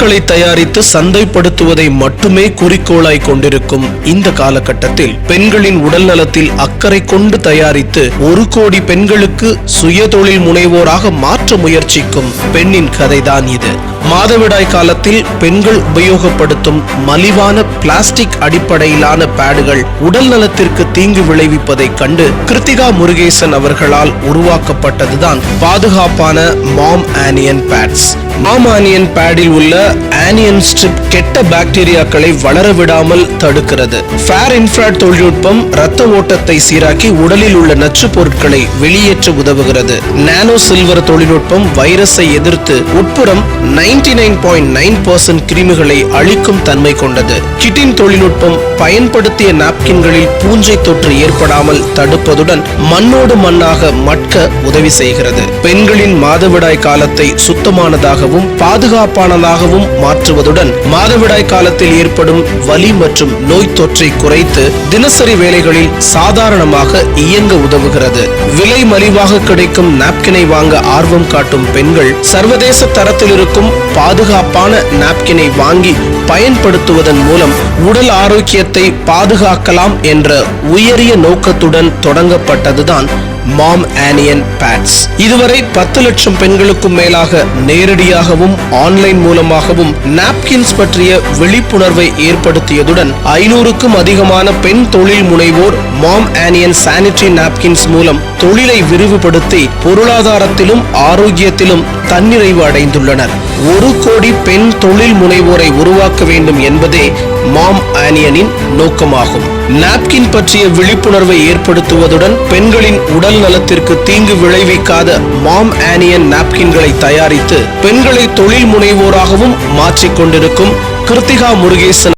பொருட்களை தயாரித்து சந்தைப்படுத்துவதை மட்டுமே குறிக்கோளாய் கொண்டிருக்கும் இந்த காலகட்டத்தில் பெண்களின் உடல் நலத்தில் அக்கறை கொண்டு தயாரித்து ஒரு கோடி பெண்களுக்கு சுயதொழில் முனைவோராக மாற்ற முயற்சிக்கும் பெண்ணின் கதைதான் இது. மாதவிடாய் காலத்தில் பெண்கள் உபயோகப்படுத்தும் மலிவான பிளாஸ்டிக் அடிப்படையிலான பேடுகள் உடல் நலத்திற்கு தீங்கு விளைவிப்பதைக் கண்டு கிருத்திகா முருகேசன் அவர்களால் உருவாக்கப்பட்டதுதான் பாதுகாப்பான mom onion pads. Mom onion பேடில் உள்ள ஆனியன் ஸ்ட்ரிப் கெட்ட பாக்டீரியாக்களை வளர விடாமல் தடுக்கிறது. ஃபேர் இன்ஃப்ராட் தொழில்நுட்பம் இரத்த ஓட்டத்தை சீராக்கி உடலில் உள்ள நச்சு பொருட்களை வெளியேற்ற உதவுகிறது. நானோ சில்வர் தொழில்நுட்பம் வைரஸை எதிர்த்து உட்புறம் 99.9% நைன் பாயிண்ட் நைன் கிருமிகளை அழிக்கும் தன்மை கொண்டது. கிட்டின் தொழில்நுட்பம் பயன்படுத்திய நாப்கின்களில் பூஞ்சை தொற்று ஏற்படாமல் தடுப்பதுடன் மண்ணோடு மண்ணாக மட்க உதவி செய்கிறது. பெண்களின் மாதவிடாய் காலத்தை சுத்தமானதாகவும் பாதுகாப்பானதாகவும் மாற்றுவதுடன் மாதவிடாய் காலத்தில் ஏற்படும் வலி மற்றும் நோய் தொற்றை குறைத்து தினசரி வேலைகளில் சாதாரணமாக இயங்க உதவுகிறது. விலை மலிவாக கிடைக்கும் நாப்கினை வாங்க ஆர்வம் காட்டும் பெண்கள் சர்வதேச தரத்தில் இருக்கும் பாதுகாப்பான நாப்கினை வாங்கி பயன்படுத்துவதன் மூலம் உடல் ஆரோக்கியத்தை பாதுகாக்கலாம் என்ற உயரிய நோக்கத்துடன் தொடங்கப்பட்டதுதான் மாம் ஆனியன் பேட்ஸ் இதுவரை பத்து லட்சம் பெண்களுக்கும் மேலாக நேரடியாகவும் ஆன்லைன் மூலமாகவும் நாப்கின்ஸ் பற்றிய விழிப்புணர்வை ஏற்படுத்தியதுடன் ஐநூறுக்கும் அதிகமான பெண் தொழில் முனைவோர் மாம் ஆனியன் சானிட்டரி நாப்கின்ஸ் மூலம் தொழிலை விரிவுபடுத்தி பொருளாதாரத்திலும் ஆரோக்கியத்திலும் தன்னிறைவு அடைந்துள்ளனர். ஒரு கோடி பெண் தொழில் முனைவோரை உருவாக்க வேண்டும் என்பதே மாம் ஆனியனின் நோக்கமாகும். நாப்கின் பற்றிய விழிப்புணர்வை ஏற்படுத்துவதுடன் பெண்களின் உடல் நலத்திற்கு தீங்கு விளைவிக்காத மாம் ஆனியன் நாப்கின்களை தயாரித்து பெண்களை தொழில் முனைவோராகவும் மாற்றிக் கொண்டிருக்கும் கிருத்திகா முருகேசன்